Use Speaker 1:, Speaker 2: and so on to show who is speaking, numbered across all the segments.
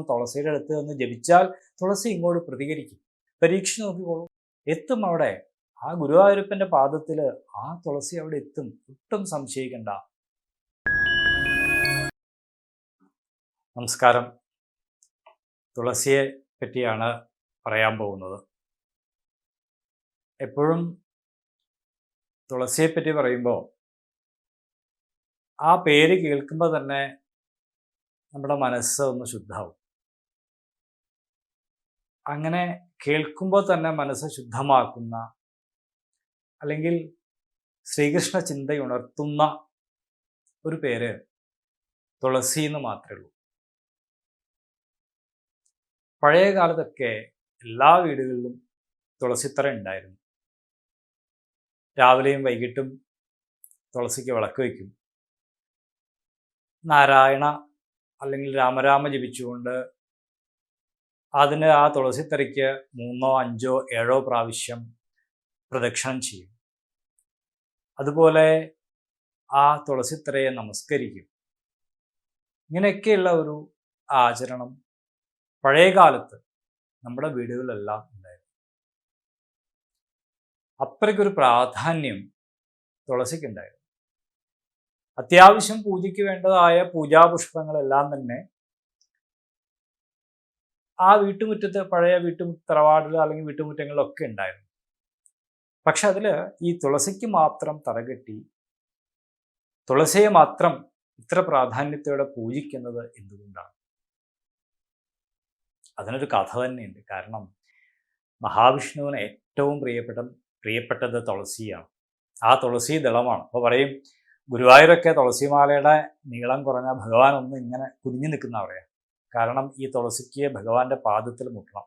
Speaker 1: വന്ന് തുളസിയുടെ അടുത്ത് വന്ന് ജപിച്ചാൽ തുളസി ഇങ്ങോട്ട് പ്രതികരിക്കും. പരീക്ഷ നോക്കിക്കോളൂ. എത്തും അവിടെ. ആ ഗുരുവായൂരപ്പന്റെ പാദത്തിൽ ആ തുളസി അവിടെ എത്തും. ഒട്ടും സംശയിക്കണ്ട. നമസ്കാരം. തുളസിയെ പറ്റിയാണ് പറയാൻ പോകുന്നത്. എപ്പോഴും തുളസിയെ പറ്റി പറയുമ്പോൾ ആ പേര് കേൾക്കുമ്പോൾ തന്നെ നമ്മുടെ മനസ്സ് ഒന്ന് ശുദ്ധാവും. അങ്ങനെ കേൾക്കുമ്പോൾ തന്നെ മനസ്സ് ശുദ്ധമാക്കുന്ന അല്ലെങ്കിൽ ശ്രീകൃഷ്ണ ചിന്തയുണർത്തുന്ന ഒരു പേര് തുളസി എന്ന് മാത്രമേ ഉള്ളൂ. പഴയ കാലത്തൊക്കെ എല്ലാ വീടുകളിലും തുളസിത്തറ ഉണ്ടായിരുന്നു. രാവിലെയും വൈകിട്ടും തുളസിക്ക് വിളക്ക് വയ്ക്കും. നാരായണ അല്ലെങ്കിൽ രാമരാമ ജപിച്ചുകൊണ്ട് അതിന് ആ തുളസിത്തറയ്ക്ക് മൂന്നോ അഞ്ചോ ഏഴോ പ്രാവശ്യം പ്രദക്ഷിണം ചെയ്യും. അതുപോലെ ആ തുളസിത്തറയെ നമസ്കരിക്കും. ഇങ്ങനെയൊക്കെയുള്ള ഒരു ആചരണം പഴയ കാലത്ത് നമ്മുടെ വീടുകളിലെല്ലാം ഉണ്ടായിരുന്നു. അത്രയ്ക്കൊരു പ്രാധാന്യം തുളസിക്കുണ്ടായിരുന്നു. അത്യാവശ്യം പൂജയ്ക്ക് വേണ്ടതായ പൂജാപുഷ്പങ്ങളെല്ലാം തന്നെ ആ വീട്ടുമുറ്റത്ത് പഴയ വീട്ടുമു തറവാടുകൾ അല്ലെങ്കിൽ വീട്ടുമുറ്റങ്ങളിലൊക്കെ ഉണ്ടായിരുന്നു. പക്ഷെ അതിൽ ഈ തുളസിക്ക് മാത്രം തറകെട്ടി തുളസിയെ മാത്രം ഇത്ര പ്രാധാന്യത്തോടെ പൂജിക്കുന്നത് എന്തുകൊണ്ടാണ്? അതിനൊരു കഥ തന്നെയുണ്ട്. കാരണം മഹാവിഷ്ണുവിന് ഏറ്റവും പ്രിയപ്പെട്ട പ്രിയപ്പെട്ടത് തുളസിയാണ്. ആ തുളസി ദളമാണ്. അപ്പോൾ പറയും ഗുരുവായൂരൊക്കെ തുളസിമാലയുടെ നീളം കുറഞ്ഞ ഭഗവാൻ ഒന്ന് ഇങ്ങനെ കുനിഞ്ഞു നിൽക്കുന്ന പറയാം കാരണം ഈ തുളസിക്ക് ഭഗവാന്റെ പാദത്തിൽ മുട്ടണം.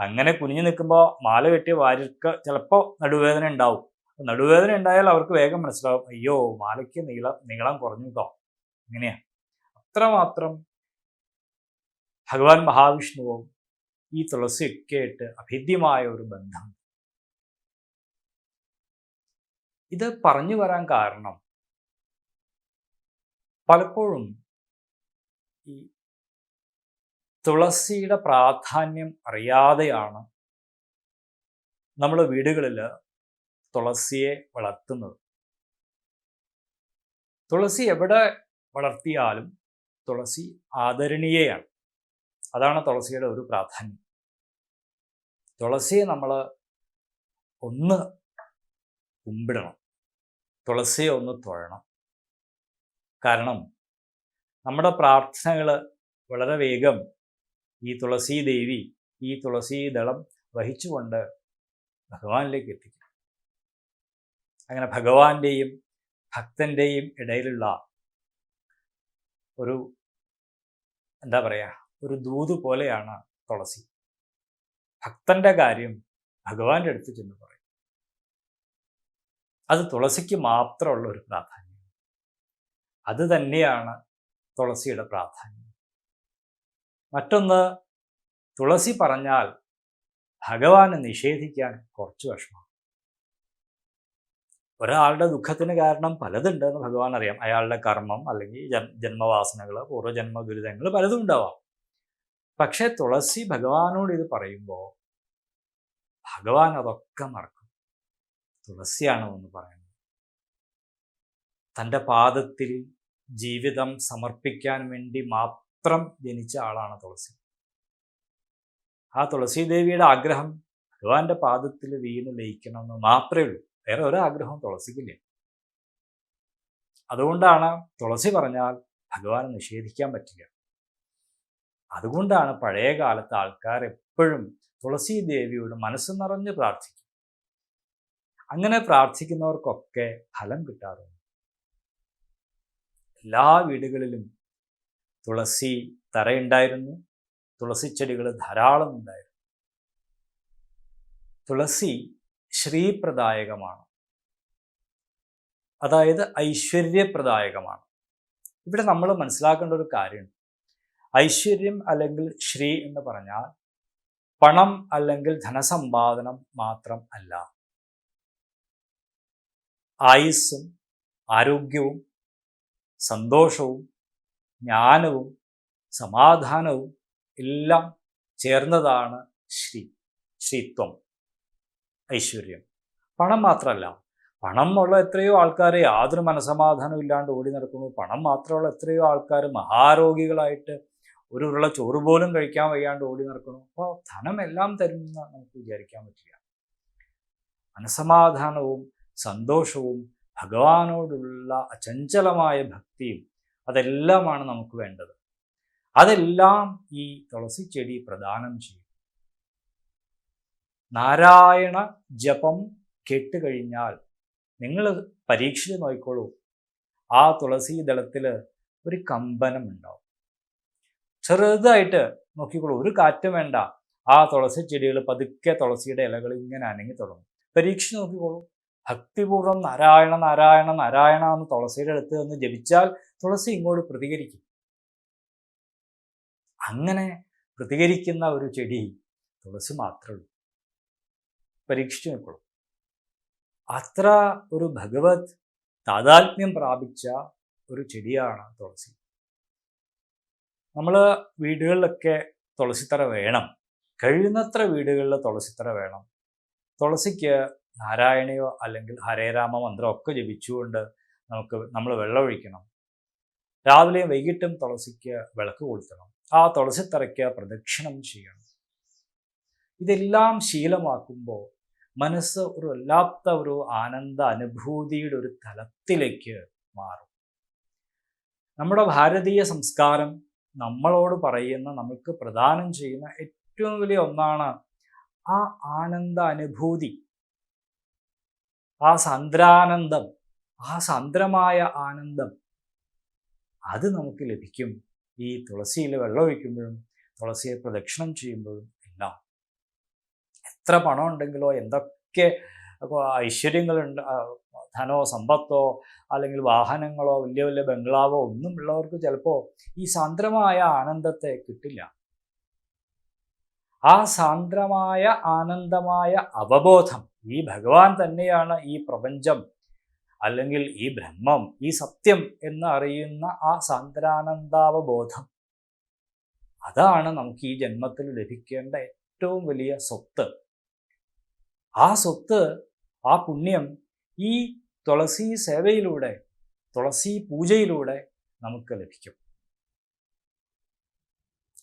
Speaker 1: അങ്ങനെ കുനിഞ്ഞു നിൽക്കുമ്പോൾ മാല കെട്ടിയ വാര്യർക്ക് ചിലപ്പോൾ നടുവേദന ഉണ്ടാവും. നടുവേദന ഉണ്ടായാൽ അവർക്ക് വേഗം മനസ്സിലാവും അയ്യോ മാലയ്ക്ക് നീളം നീളം കുറഞ്ഞു കേട്ടോ ഇങ്ങനെയാ. അത്രമാത്രം ഭഗവാൻ മഹാവിഷ്ണുവും ഈ തുളസിയൊക്കെ ആയിട്ട് അഭേദ്യമായ ഒരു ബന്ധം. ഇത് പറഞ്ഞു വരാൻ കാരണം പലപ്പോഴും ഈ തുളസിയുടെ പ്രാധാന്യം അറിയാതെയാണ് നമ്മൾ വീടുകളിൽ തുളസിയെ വളർത്തുന്നത്. തുളസി എവിടെ വളർത്തിയാലും തുളസി ആദരണീയയാണ്. അതാണ് തുളസിയുടെ ഒരു പ്രാധാന്യം. തുളസിയെ നമ്മൾ ഒന്ന് കുമ്പിടണം. തുളസിയെ ഒന്ന് തൊഴണം. കാരണം നമ്മുടെ പ്രാർത്ഥനകൾ വളരെ വേഗം ഈ തുളസി ദേവി ഈ തുളസി ദളം വഹിച്ചുകൊണ്ട് ഭഗവാനിലേക്ക് എത്തിക്കും. അങ്ങനെ ഭഗവാന്റെയും ഭക്തന്റെയും ഇടയിലുള്ള ഒരു എന്താ പറയുക ഒരു ദൂത് പോലെയാണ് തുളസി. ഭക്തന്റെ കാര്യം ഭഗവാന്റെ അടുത്ത് ചെന്ന് പറയും. അത് തുളസിക്ക് മാത്രമുള്ള ഒരു പ്രാധാന്യം. അത് തന്നെയാണ് തുളസിയുടെ പ്രാധാന്യം. മറ്റൊന്ന് തുളസി പറഞ്ഞാൽ ഭഗവാനെ നിഷേധിക്കാൻ കുറച്ച് വിഷമം. ഒരാളുടെ ദുഃഖത്തിന് കാരണം പലതുണ്ടെന്ന് ഭഗവാൻ അറിയാം അയാളുടെ കർമ്മം അല്ലെങ്കിൽ ജന്മവാസനകൾ പൂർവജന്മ ദുരിതങ്ങൾ പലതും ഉണ്ടാവാം. പക്ഷേ തുളസി ഭഗവാനോട് ഇത് പറയുമ്പോൾ ഭഗവാൻ അതൊക്കെ മറക്കും. തുളസിയാണ് എന്ന് പറയുന്നത്. തന്റെ പാദത്തിൽ ജീവിതം സമർപ്പിക്കാൻ വേണ്ടി മാത്രം ജനിച്ച ആളാണ് തുളസി. ആ തുളസി ദേവിയുടെ ആഗ്രഹം ഭഗവാന്റെ പാദത്തിൽ വീണ് ലയിക്കണമെന്ന് മാത്രമേ ഉള്ളൂ. വേറെ ഒരാഗ്രഹവും തുളസിക്കില്ല. അതുകൊണ്ടാണ് തുളസി പറഞ്ഞാൽ ഭഗവാനെ നിഷേധിക്കാൻ പറ്റില്ല. അതുകൊണ്ടാണ് പഴയ കാലത്ത് ആൾക്കാർ എപ്പോഴും തുളസി ദേവിയോട് മനസ്സ് നിറഞ്ഞ് പ്രാർത്ഥിക്കും. അങ്ങനെ പ്രാർത്ഥിക്കുന്നവർക്കൊക്കെ ഫലം കിട്ടാറുണ്ട്. എല്ലാ വീടുകളിലും തുളസി തറയുണ്ടായിരുന്നു. തുളസി ചെടികൾ ധാരാളം ഉണ്ടായിരുന്നു. തുളസി ശ്രീപ്രദായകമാണ്. അതായത് ഐശ്വര്യപ്രദായകമാണ്. ഇവിടെ നമ്മൾ മനസ്സിലാക്കേണ്ട ഒരു കാര്യമുണ്ട്. ഐശ്വര്യം അല്ലെങ്കിൽ ശ്രീ എന്ന് പറഞ്ഞാൽ പണം അല്ലെങ്കിൽ ധനസമ്പാദനം മാത്രം അല്ല. ആയുസ്സും ആരോഗ്യവും സന്തോഷവും ജ്ഞാനവും സമാധാനവും എല്ലാം ചേർന്നതാണ് ശ്രീ ശ്രീത്വം ഐശ്വര്യം. പണം മാത്രമല്ല പണം ഉള്ള എത്രയോ ആൾക്കാർ യാതൊരു മനസമാധാനം ഇല്ലാണ്ട് ഓടി നടക്കുന്നു. പണം മാത്രമുള്ള എത്രയോ ആൾക്കാർ മഹാരോഗികളായിട്ട് ഒരു ഉരുള ചോറ് പോലും കഴിക്കാൻ വയ്യാണ്ട് ഓടി നടക്കുന്നു. അപ്പോൾ ധനം എല്ലാം തരുമെന്ന് നമുക്ക് വിചാരിക്കാൻ പറ്റില്ല. മനസമാധാനവും സന്തോഷവും ഭഗവാനോടുള്ള അചഞ്ചലമായ ഭക്തിയും അതെല്ലാമാണ് നമുക്ക് വേണ്ടത്. അതെല്ലാം ഈ തുളസി ചെടി പ്രദാനം ചെയ്യും. നാരായണ ജപം കേട്ടുകഴിഞ്ഞാൽ നിങ്ങൾ പരീക്ഷിച്ച് നോക്കിക്കോളൂ. ആ തുളസി ദളത്തിൽ ഒരു കമ്പനം ഉണ്ടാവും. ചെറുതായിട്ട് നോക്കിക്കോളൂ. ഒരു കാറ്റും വേണ്ട. ആ തുളസി ചെടികൾ പതുക്കെ തുളസിയുടെ ഇലകൾ ഇങ്ങനെ അനങ്ങി തുടങ്ങും. പരീക്ഷിച്ച് നോക്കിക്കോളൂ. ഭക്തിപൂർവം നാരായണ നാരായണ നാരായണ എന്ന് തുളസിയുടെ അടുത്ത് നിന്ന് ജപിച്ചാൽ തുളസി ഇങ്ങോട്ട് പ്രതികരിക്കും. അങ്ങനെ പ്രതികരിക്കുന്ന ഒരു ചെടി തുളസി മാത്രമേ ഉള്ളൂ. പരീക്ഷിച്ചു നോക്കുള്ളൂ അത്ര ഒരു ഭഗവത് താതാത്മ്യം പ്രാപിച്ച ഒരു ചെടിയാണ് തുളസി. നമ്മൾ വീടുകളിലൊക്കെ തുളസിത്തറ വേണം. കഴിയുന്നത്ര വീടുകളിൽ തുളസിത്തറ വേണം. തുളസിക്ക് നാരായണയോ അല്ലെങ്കിൽ ഹരേരാമ മന്ത്രം ഒക്കെ ജപിച്ചുകൊണ്ട് നമുക്ക് നമ്മൾ വെള്ളമൊഴിക്കണം. രാവിലെയും വൈകിട്ടും തുളസിക്ക് വിളക്ക് കൊളുത്തണം. ആ തുളസിത്തറയ്ക്ക് പ്രദക്ഷിണം ചെയ്യണം. ഇതെല്ലാം ശീലമാക്കുമ്പോൾ മനസ്സ് ഒരു വല്ലാത്ത ഒരു ആനന്ദ അനുഭൂതിയുടെ ഒരു തലത്തിലേക്ക് മാറും. നമ്മുടെ ഭാരതീയ സംസ്കാരം നമ്മളോട് പറയുന്ന നമുക്ക് പ്രദാനം ചെയ്യുന്ന ഏറ്റവും വലിയ ഒന്നാണ് ആ ആനന്ദ അനുഭൂതി. ആ സന്ദ്രാനന്ദം ആ സന്ദ്രമായ ആനന്ദം അത് നമുക്ക് ലഭിക്കും. ഈ തുളസിയിൽ വെള്ളമൊഴിക്കുമ്പോഴും തുളസിയെ പ്രദക്ഷിണം ചെയ്യുമ്പോഴും എല്ലാം. എത്ര പണം ഉണ്ടെങ്കിലോ എന്തൊക്കെ ഐശ്വര്യങ്ങളുണ്ട് ധനോ സമ്പത്തോ അല്ലെങ്കിൽ വാഹനങ്ങളോ വലിയ വലിയ ബംഗ്ലാവോ ഒന്നും ഉള്ളവർക്ക് ചിലപ്പോൾ ഈ സാന്ദ്രമായ ആനന്ദത്തെ കിട്ടില്ല. ആ സാന്ദ്രമായ ആനന്ദമായ അവബോധം ഈ ഭഗവാൻ തന്നെയാണ് ഈ പ്രപഞ്ചം അല്ലെങ്കിൽ ഈ ബ്രഹ്മം ഈ സത്യം എന്ന് അറിയുന്ന ആ സാന്ദ്രാനന്ദാവബോധം. അതാണ് നമുക്ക് ഈ ജന്മത്തിൽ ലഭിക്കേണ്ട ഏറ്റവും വലിയ സ്വത്ത്. ആ സ്വത്ത് ആ പുണ്യം ഈ തുളസി സേവയിലൂടെ തുളസി പൂജയിലൂടെ നമുക്ക് ലഭിക്കും.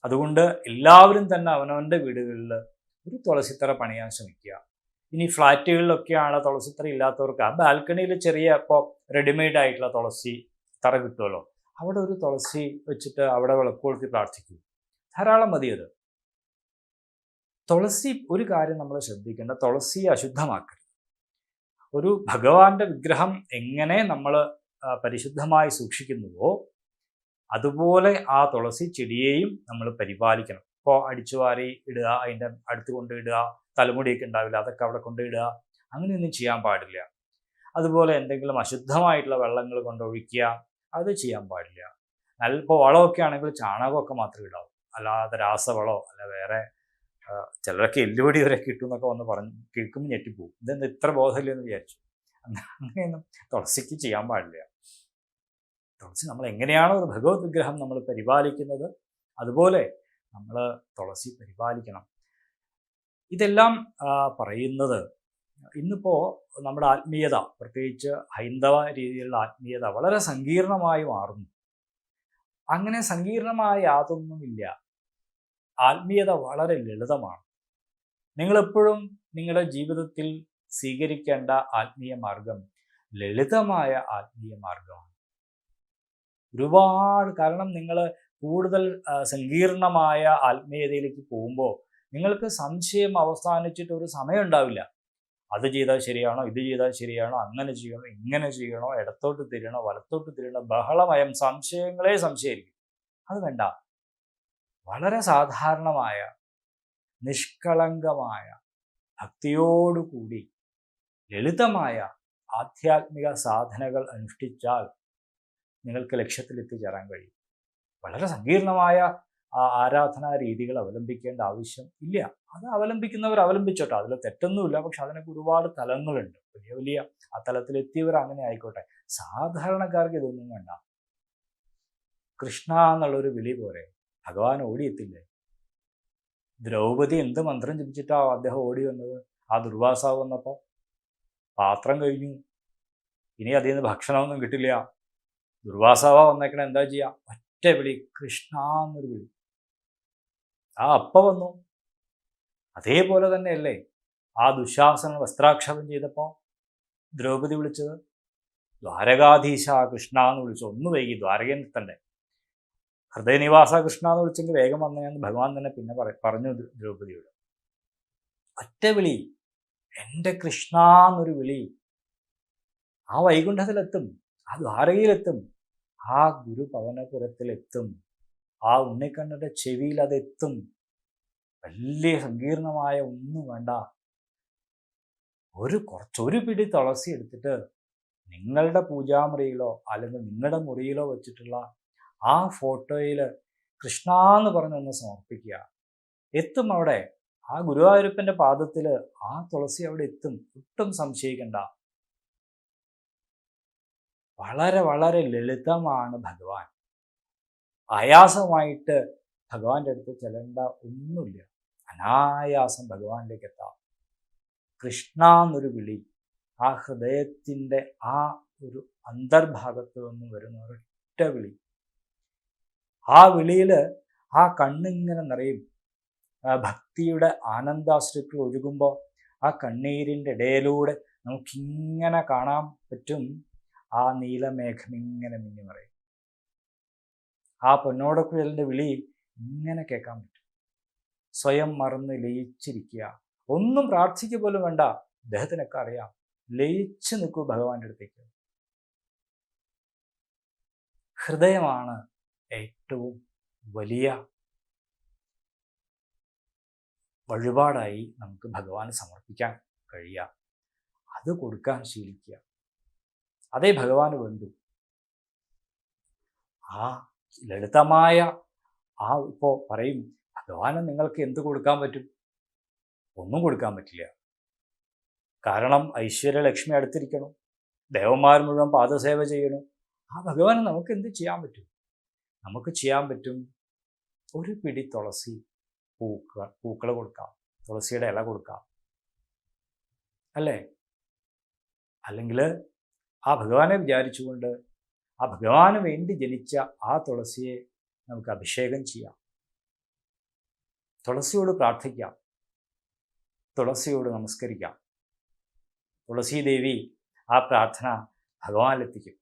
Speaker 1: അതുകൊണ്ട് എല്ലാവരും തന്നെ അവനവന്റെ വീടുകളിൽ ഒരു തുളസിത്തറ പണിയാൻ ശ്രമിക്കുക. ഇനി ഫ്ലാറ്റുകളിലൊക്കെയാണ് തുളസിത്തറ ഇല്ലാത്തവർക്ക്. ആ ബാൽക്കണിയിൽ ചെറിയ ഇപ്പോൾ റെഡിമെയ്ഡ് ആയിട്ടുള്ള തുളസി തറ കിട്ടുമല്ലോ അവിടെ ഒരു തുളസി വെച്ചിട്ട് അവിടെ വിളക്ക് കൊളുത്തി പ്രാർത്ഥിക്കും. ധാരാളം മതി അത്. തുളസി ഒരു കാര്യം നമ്മൾ ശ്രദ്ധിക്കേണ്ട. തുളസി അശുദ്ധമാക്കരുത്. ഒരു ഭഗവാന്റെ വിഗ്രഹം എങ്ങനെ നമ്മൾ പരിശുദ്ധമായി സൂക്ഷിക്കുന്നുവോ അതുപോലെ ആ തുളസി ചെടിയെയും നമ്മൾ പരിപാലിക്കണം. ഇപ്പോൾ അടിച്ചുവാരി ഇടുക അതിന്റെ അടുത്ത് കൊണ്ടിടുക തലമുടിയൊക്കെ ഉണ്ടാവില്ല അതൊക്കെ അവിടെ കൊണ്ടിടുക അങ്ങനെയൊന്നും ചെയ്യാൻ പാടില്ല. അതുപോലെ എന്തെങ്കിലും അശുദ്ധമായിട്ടുള്ള വെള്ളങ്ങൾ കൊണ്ടൊഴിക്കുക അത് ചെയ്യാൻ പാടില്ല. നല്ല ഇപ്പോൾ വളമൊക്കെ ആണെങ്കിൽ ചാണകമൊക്കെ മാത്രമേ ഇടാവൂ. അല്ലാതെ രാസവളോ അല്ല വേറെ ചിലരൊക്കെ എല്ലുപടി വരെ കിട്ടും എന്നൊക്കെ വന്ന് പറഞ്ഞ് കേൾക്കുമ്പോൾ ഞെട്ടിപ്പോവും ഇതെന്ന് ഇത്ര ബോധമില്ലെന്ന് വിചാരിച്ചു. അങ്ങനെയൊന്നും തുളസിക്ക് ചെയ്യാൻ പാടില്ല. തുളസി നമ്മൾ എങ്ങനെയാണോ ഒരു ഭഗവത് വിഗ്രഹം നമ്മൾ പരിപാലിക്കുന്നത് അതുപോലെ നമ്മൾ തുളസി പരിപാലിക്കണം. ഇതെല്ലാം പറയുന്നത് ഇന്നിപ്പോൾ നമ്മുടെ ആത്മീയത പ്രത്യേകിച്ച് ഹൈന്ദവ രീതിയിലുള്ള ആത്മീയത വളരെ സങ്കീർണമായി മാറുന്നു. അങ്ങനെ സങ്കീർണമായ യാതൊന്നുമില്ല. ആത്മീയത വളരെ ലളിതമാണ്. നിങ്ങളെപ്പോഴും നിങ്ങളുടെ ജീവിതത്തിൽ സ്വീകരിക്കേണ്ട ആത്മീയ മാർഗം ലളിതമായ ആത്മീയ മാർഗമാണ്. ഒരുപാട് കാരണം നിങ്ങൾ കൂടുതൽ സങ്കീർണമായ ആത്മീയതയിലേക്ക് പോകുമ്പോൾ നിങ്ങൾക്ക് സംശയം അവസാനിച്ചിട്ട് ഒരു സമയം ഉണ്ടാവില്ല. അത് ചെയ്താൽ ശരിയാണോ ഇത് ചെയ്താൽ ശരിയാണോ അങ്ങനെ ചെയ്യണോ ഇങ്ങനെ ചെയ്യണോ ഇടത്തോട്ട് തിരിയണോ വലത്തോട്ട് തിരിയണോ ബഹളമയം സംശയങ്ങളെ സംശയമായിരിക്കും അത് വേണ്ട. വളരെ സാധാരണമായ നിഷ്കളങ്കമായ ഭക്തിയോടുകൂടി ലളിതമായ ആധ്യാത്മിക സാധനകൾ അനുഷ്ഠിച്ചാൽ നിങ്ങൾക്ക് ലക്ഷ്യത്തിൽ എത്തിച്ചേരാൻ കഴിയും. വളരെ സങ്കീർണമായ ആരാധനാ രീതികൾ അവലംബിക്കേണ്ട ആവശ്യം ഇല്ല. അത് അവലംബിക്കുന്നവർ അവലംബിച്ചോട്ടെ. അതിൽ തെറ്റൊന്നുമില്ല. പക്ഷെ അതിനൊക്കെ ഒരുപാട് തലങ്ങളുണ്ട്. വലിയ വലിയ ആ തലത്തിലെത്തിയവർ അങ്ങനെ ആയിക്കോട്ടെ. സാധാരണക്കാർക്ക് ഇതൊന്നും വേണ്ട. കൃഷ്ണ എന്നുള്ളൊരു വിളി പോരെ. ഭഗവാൻ ഓടിയെത്തില്ലേ? ദ്രൗപദി എന്ത് മന്ത്രം ജപിച്ചിട്ടാ അദ്ദേഹം ഓടി വന്നത്? ആ ദുർവാസാവ് വന്നപ്പോൾ പാത്രം കഴിഞ്ഞു. ഇനി അതിൽ നിന്ന് ഭക്ഷണമൊന്നും കിട്ടില്ല. ദുർവാസാവ വന്നേക്കണ എന്താ ചെയ്യ? ഒറ്റ വിളി കൃഷ്ണ എന്നൊരു വിളി. ആ അപ്പ വന്നു. അതേപോലെ തന്നെയല്ലേ ആ ദുശാസനം വസ്ത്രാക്ഷേപം ചെയ്തപ്പോൾ ദ്രൗപദി വിളിച്ചത്? ദ്വാരകാധീശ കൃഷ്ണ എന്ന് വിളിച്ചു. ഒന്ന് വൈകി ദ്വാരകയിൽ തന്നെ. ഹൃദയനിവാസ കൃഷ്ണ എന്ന് വിളിച്ചെങ്കിൽ വേഗം വന്നതെന്ന് ഭഗവാൻ തന്നെ പിന്നെ പറ പറഞ്ഞു ദ്ര- ദ്രൗപദിയോട്. ഒറ്റ വിളി എന്റെ കൃഷ്ണ എന്നൊരു വിളി ആ വൈകുണ്ഠത്തിലെത്തും. ആ ദ്വാരകയിലെത്തും ആ ഗുരുപവനപുരത്തിലെത്തും ആ ഉണ്ണിക്കണ്ണന്റെ ചെവിയിൽ അതെത്തും. വലിയ സങ്കീർണമായ ഒന്നും വേണ്ട. ഒരു കുറച്ചൊരു പിടി തുളസി എടുത്തിട്ട് നിങ്ങളുടെ പൂജാമുറിയിലോ അല്ലെങ്കിൽ നിങ്ങളുടെ മുറിയിലോ വെച്ചിട്ടുള്ള ആ ഫോട്ടോയിൽ കൃഷ്ണ എന്ന് പറഞ്ഞൊന്ന് സമർപ്പിക്കുക. എത്തും അവിടെ. ആ ഗുരുവായൂരപ്പന്റെ പാദത്തിൽ ആ തുളസി അവിടെ എത്തും. ഒട്ടും സംശയിക്കണ്ട. വളരെ വളരെ ലളിതമാണ് ഭഗവാൻ. ആയാസമായിട്ട് ഭഗവാന്റെ അടുത്ത് ചെല്ലേണ്ട ഒന്നുമില്ല. അനായാസം ഭഗവാനിലേക്ക് എത്താം കൃഷ്ണ എന്നൊരു വിളി ആ ഹൃദയത്തിന്റെ ആ ഒരു അന്തർഭാഗത്ത് നിന്ന് വരുന്ന ഒരൊറ്റ വിളി. ആ വിളിയിൽ ആ കണ്ണിങ്ങനെ നിറയും. ഭക്തിയുടെ ആനന്ദാശ്രുക്കൾ ഒഴുകുമ്പോൾ ആ കണ്ണീരിന്റെ ഇടയിലൂടെ നമുക്കിങ്ങനെ കാണാൻ പറ്റും. ആ നീലമേഘം ഇങ്ങനെ മിന്നി മറയും. ആ പൊന്നോടക്കുഴലിന്റെ വിളി ഇങ്ങനെ കേൾക്കാൻ പറ്റും. സ്വയം മറന്ന് ലയിച്ചിരിക്കുക. ഒന്നും പ്രാർത്ഥിക്കുക പോലും വേണ്ട. അദ്ദേഹത്തിനൊക്കെ അറിയാം. ലയിച്ചു നിൽക്കൂ ഭഗവാന്റെ അടുത്തേക്ക്. ഹൃദയമാണ് ഏറ്റവും വലിയ വഴിപാടായി നമുക്ക് ഭഗവാന് സമർപ്പിക്കാൻ കഴിയുക. അത് കൊടുക്കാൻ ശീലിക്കുക. അതേ ഭഗവാന് വേണ്ടു. ആ ലളിതമായ ആ ഇപ്പോൾ പറയും ഭഗവാന് നിങ്ങൾക്ക് എന്ത് കൊടുക്കാൻ പറ്റും? ഒന്നും കൊടുക്കാൻ പറ്റില്ല. കാരണം ഐശ്വര്യലക്ഷ്മി അടുത്തിരിക്കണം. ദേവന്മാർ മുഴുവൻ പാദസേവ ചെയ്യണം. ആ ഭഗവാന് നമുക്ക് എന്ത് ചെയ്യാൻ പറ്റും? നമുക്ക് ചെയ്യാൻ പറ്റും ഒരു പിടി തുളസി പൂക്കൾ പൂക്കൾ കൊടുക്കാം. തുളസിയുടെ ഇല കൊടുക്കാം. അല്ലേ? അല്ലെങ്കിൽ ആ ഭഗവാനെ വിചാരിച്ചുകൊണ്ട് ആ ഭഗവാന് വേണ്ടി ജനിച്ച ആ തുളസിയെ നമുക്ക് അഭിഷേകം ചെയ്യാം. തുളസിയോട് പ്രാർത്ഥിക്കാം. തുളസിയോട് നമസ്കരിക്കാം. തുളസി ദേവി ആ പ്രാർത്ഥന ഭഗവാനിലെത്തിക്കും.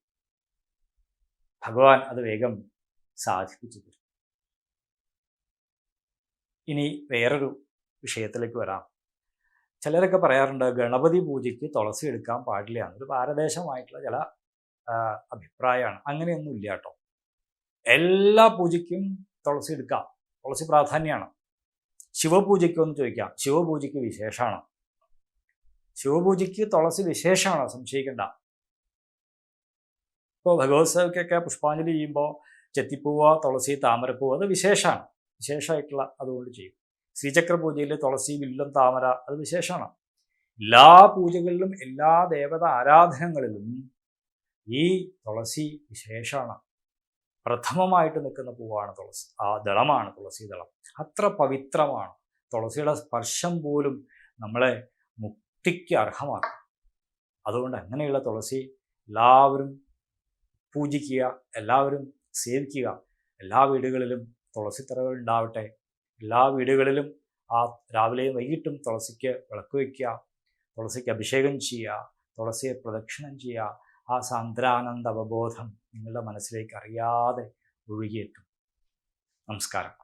Speaker 1: ഭഗവാൻ അത് വേഗം സാധിപ്പിച്ചു തരും. ഇനി വേറൊരു വിഷയത്തിലേക്ക് വരാം. ചിലരൊക്കെ പറയാറുണ്ട് ഗണപതി പൂജയ്ക്ക് തുളസി എടുക്കാൻ പാടില്ല എന്നൊരു പാരദേശമായിട്ടുള്ള ചില അഭിപ്രായമാണ്. അങ്ങനെയൊന്നും ഇല്ല കേട്ടോ. എല്ലാ പൂജയ്ക്കും തുളസി എടുക്കാം. തുളസി പ്രാധാന്യമാണ് ശിവപൂജയ്ക്കൊന്ന് ചോദിക്കാം. ശിവപൂജയ്ക്ക് വിശേഷമാണ്? ശിവപൂജയ്ക്ക് തുളസി വിശേഷമാണ്? സംശയിക്കേണ്ട. ഇപ്പോൾ ഭഗവത് സേവയ്ക്കൊക്കെ പുഷ്പാഞ്ജലി ചെയ്യുമ്പോൾ ചെത്തിപ്പൂവ തുളസി താമരപ്പൂവ് അത് വിശേഷമാണ്. വിശേഷമായിട്ടുള്ള അതുകൊണ്ട് ചെയ്യും. ശ്രീചക്ര പൂജയിൽ തുളസി വില്ലം താമര അത് വിശേഷമാണ്. എല്ലാ പൂജകളിലും എല്ലാ ദേവത ആരാധനകളിലും ഈ തുളസി വിശേഷമാണ് പ്രഥമമായിട്ട് നിൽക്കുന്ന പൂവാണ് തുളസി. ആ ദളമാണ് തുളസി ദളം. അത്ര പവിത്രമാണ്. തുളസിയുടെ സ്പർശം പോലും നമ്മളെ മുക്തിക്ക് അർഹമാക്കും അതുകൊണ്ട് അങ്ങനെയുള്ള തുളസി എല്ലാവരും പൂജിക്കുക എല്ലാവരും സേവിക്കുക. എല്ലാ വീടുകളിലും തുളസിത്തറകൾ ഉണ്ടാവട്ടെ. എല്ലാ വീടുകളിലും ആ രാവിലെയും വൈകിട്ടും തുളസിക്ക് വിളക്ക് വയ്ക്കുക തുളസിക്ക് അഭിഷേകം ചെയ്യുക തുളസിയെ പ്രദക്ഷിണം ചെയ്യുക ആ സാന്ദ്രാനന്ദ അവബോധം നിങ്ങളുടെ മനസ്സിലേക്ക് അറിയാതെ ഒഴുകിയെത്തും. നമസ്കാരം.